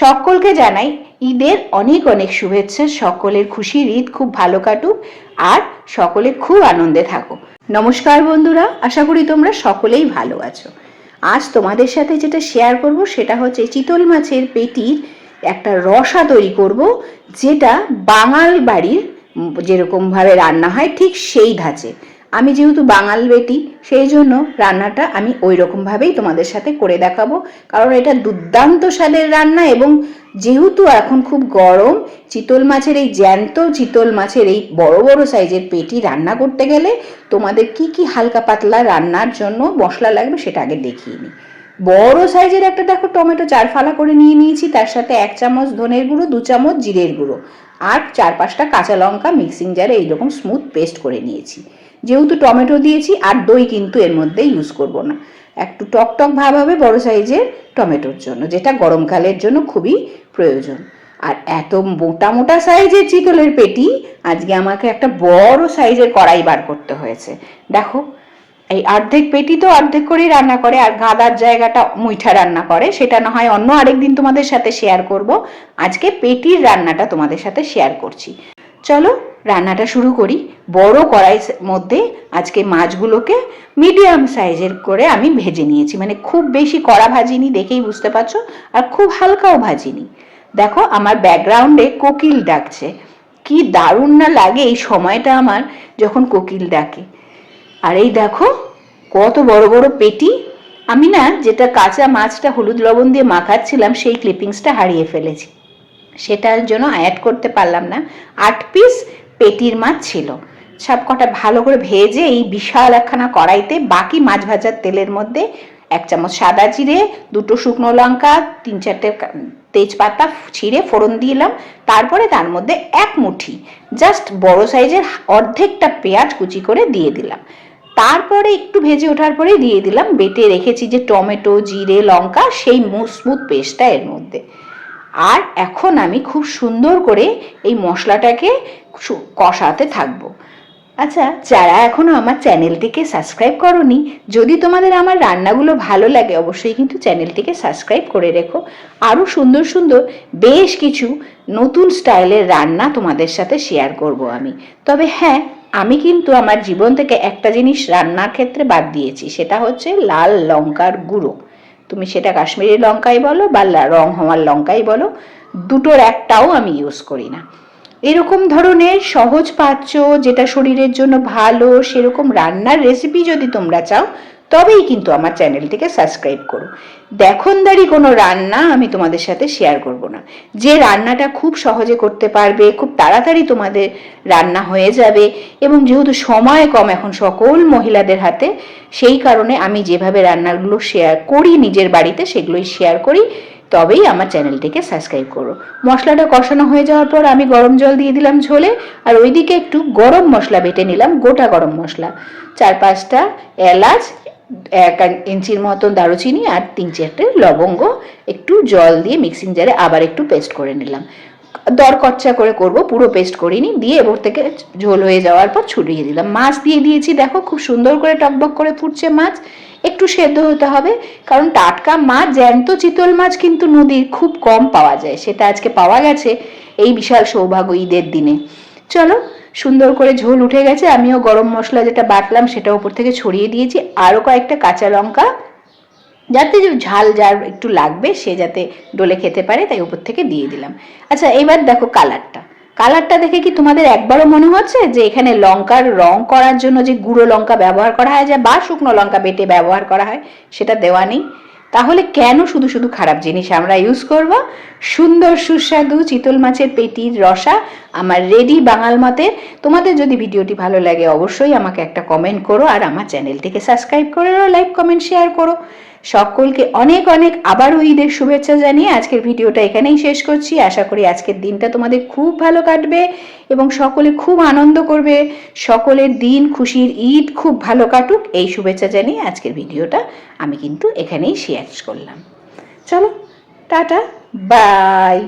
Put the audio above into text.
সকলকে জানাই ঈদের অনেক অনেক শুভেচ্ছা। সকলের খুশির ঈদ খুব ভালো কাটুক আর সকলে খুব আনন্দে থাকো নমস্কার বন্ধুরা, আশা করি তোমরা সকলেই ভালো আছো। আজ তোমাদের সাথে যেটা শেয়ার করব সেটা হচ্ছে চিতল মাছের পেটির একটা রসা তৈরি করব, যেটা বাঙাল বাড়ির যেরকমভাবে রান্না হয় ঠিক সেই ধাঁচে। আমি যেহেতু বাঙাল বেটি, সেই জন্য রান্নাটা আমি ওই রকমভাবেই তোমাদের সাথে করে দেখাবো। কারণ এটা দুর্দান্ত স্বাদের রান্না এবং যেহেতু এখন খুব গরম, চিতল মাছের এই জ্যান্ত চিতল মাছের এই বড় বড় সাইজের পেটি রান্না করতে গেলে তোমাদের কি কি হালকা পাতলা রান্নার জন্য মশলা লাগবে সেটা আগে দেখিয়ে নিই। বড় সাইজের একটা দেখো টমেটো চার ফালা করে নিয়ে নিয়েছি, তার সাথে এক চামচ ধনের গুঁড়ো, দু চামচ জিরের গুঁড়ো, আর চার পাঁচটা কাঁচা লঙ্কা মিক্সিং জারে এইরকম স্মুথ পেস্ট করে নিয়েছি। যেহেতু টমেটো দিয়েছি আর দই কিন্তু এর মধ্যে ইউজ করব না। একটু টক টক ভাব হবে বড় সাইজের টমেটোর জন্য, যেটা গরমকালের জন্য খুবই প্রয়োজন। আর এত মোটা মোটা সাইজের চিতলের পেটি, আজকে আমাকে একটা বড় সাইজের কড়াই বার করতে হয়েছে। দেখো, এই অর্ধেক পেটি তো অর্ধেক করেই রান্না করে, আর গাদার জায়গাটা মুইঠা রান্না করে, সেটা না হয় অন্য আরেকদিন তোমাদের সাথে শেয়ার করব। আজকে পেটির রান্নাটা তোমাদের সাথে শেয়ার করছি। চলো রান্নাটা শুরু করি। বড় কড়াই মধ্যে আজকে মাছগুলোকে মিডিয়াম সাইজের করে আমি ভেজে নিয়েছি। মানে খুব বেশি কড়া ভাজিনি দেখেই বুঝতে পারছ, আর খুব হালকাও ভাজিনি। দেখো আমার ব্যাকগ্রাউন্ডে কোকিল ডাকছে। কি দারুণ না লাগে এই সময়টা আমার যখন কোকিল ডাকে। আর এই দেখো কত বড় বড় পেটি। আমি না যেটা কাঁচা মাছটা হলুদ লবণ দিয়ে মাখাচ্ছিলাম সেই ক্লিপিংসটা হারিয়ে ফেলেছি। সেটার জন্য অ্যাড করতে পারলাম না। আট পিস পেটির মাছ ছিল। সব কটা ভালো করে ভেজে এই বিশাল একখানা কড়াইতে বাকি মাছ ভাজার তেলের মধ্যে এক চামচ সাদা জিরে, দুটো শুকনো লঙ্কা, তিন চারটে তেজপাতা ছিঁড়ে ফোড়ন দিলাম তারপরে তার মধ্যে এক মুঠি জাস্ট বড় সাইজের অর্ধেকটা পেঁয়াজ কুচি করে দিয়ে দিলাম। তারপরে একটু ভেজে ওঠার পরে দিয়ে দিলাম। বেটে রেখেছি যে টমেটো, জিরে, লঙ্কা, সেই স্মুথ পেস্টটা এর মধ্যে। আর এখন আমি খুব সুন্দর করে এই মশলাটাকে কষাতে থাকব। আচ্ছা। যারা এখনও আমার চ্যানেলটিকে সাবস্ক্রাইব করনি যদি তোমাদের আমার রান্নাগুলো ভালো লাগে অবশ্যই কিন্তু চ্যানেলটিকে সাবস্ক্রাইব করে রেখো। আরও সুন্দর সুন্দর বেশ কিছু নতুন স্টাইলের রান্না তোমাদের সাথে শেয়ার করব আমি। তবে হ্যাঁ আমি কিন্তু আমার জীবন থেকে একটা জিনিস রান্নার ক্ষেত্রে বাদ দিয়েছি সেটা হচ্ছে লাল লঙ্কার গুঁড়ো। তুমি সেটা কাশ্মীরি লঙ্কাই বলো বা রং হওয়ার লঙ্কাই বলো, দুটোর একটাও আমি ইউজ করি না। এরকম ধরনের সহজ পাচ্য যেটা শরীরের জন্য ভালো, সেরকম রান্নার রেসিপি যদি তোমরা চাও তবেই কিন্তু আমার চ্যানেলটিকে সাবস্ক্রাইব করো। দেখনদারি কোনো রান্না আমি তোমাদের সাথে শেয়ার করব না। যে রান্নাটা খুব সহজে করতে পারবে, খুব তাড়াতাড়ি তোমাদের রান্না হয়ে যাবে এবং যেহেতু সময় কম এখন সকল মহিলাদের হাতে, সেই কারণে আমি যেভাবে রান্নাগুলো শেয়ার করি নিজের বাড়িতে সেগুলোই শেয়ার করি, তবেই আমার চ্যানেলটিকে সাবস্ক্রাইব করো। মশলাটা কষানো হয়ে যাওয়ার পর আমি গরম জল দিয়ে দিলাম ঝোলে, আর ওইদিকে একটু গরম মশলা বেটে নিলাম, গোটা গরম মশলা। চার পাঁচটা এলাচ এক ইঞ্চির মতন দারুচিনি আর তিন চারটে লবঙ্গ। একটু জল দিয়ে মিক্সিং জারে আবার একটু পেস্ট করে নিলাম। দর কচ্চা করে করব, পুরো পেস্ট করিনি, দিয়ে এবার থেকে ঝোল হয়ে যাওয়ার পর ছড়িয়ে দিলাম। মাছ দিয়ে দিয়েছি, দেখো খুব সুন্দর করে টকবক করে ফুটছে মাছ। একটু সেদ্ধ হতে হবে, কারণ টাটকা মাছ, জ্যান্ত চিতল মাছ কিন্তু নদীর খুব কম পাওয়া যায়, সেটা আজকে পাওয়া গেছে। এই বিশাল সৌভাগ্য ঈদের দিনে। চলো সুন্দর করে ঝোল উঠে গেছে, আমিও গরম মশলা যেটা বাটলাম সেটা উপর থেকে ছড়িয়ে দিয়েছি, আরও কয়েকটা কাঁচা লঙ্কা, যাতে যে ঝাল যার একটু লাগবে সে যাতে ডলে খেতে পারে, তাই উপর থেকে দিয়ে দিলাম। আচ্ছা এবার দেখো কালারটা। কালারটা দেখে কি তোমাদের একবারও মনে হচ্ছে যে এখানে লঙ্কার রং করার জন্য যে গুঁড়ো লঙ্কা ব্যবহার করা হয়, যা বা শুকনো লঙ্কা বেটে ব্যবহার করা হয়, সেটা দেওয়া নেই? তাহলে কেন শুধু শুধু খারাপ জিনিস আমরা ইউজ করব? সুন্দর, সুস্বাদু চিতল মাছের পেটির রসা আমার রেডি বাঙাল মতের তোমাদের যদি ভিডিওটি ভালো লাগে অবশ্যই আমাকে একটা কমেন্ট করো আর আমার চ্যানেলটিকে সাবস্ক্রাইব করে লাইক কমেন্ট শেয়ার করো। সকলকে অনেক অনেক আবারও ঈদের শুভেচ্ছা জানিয়ে আজকের ভিডিওটা এখানেই শেষ করছি। আশা করি আজকের দিনটা তোমাদের খুব ভালো কাটবে এবং সকলে খুব আনন্দ করবে। সকলের দিন খুশির ঈদ খুব ভালো কাটুক। এই শুভেচ্ছা জানিয়ে আজকের ভিডিওটা আমি কিন্তু এখানেই শেয়ার করলাম। চলো, টাটা, বাই।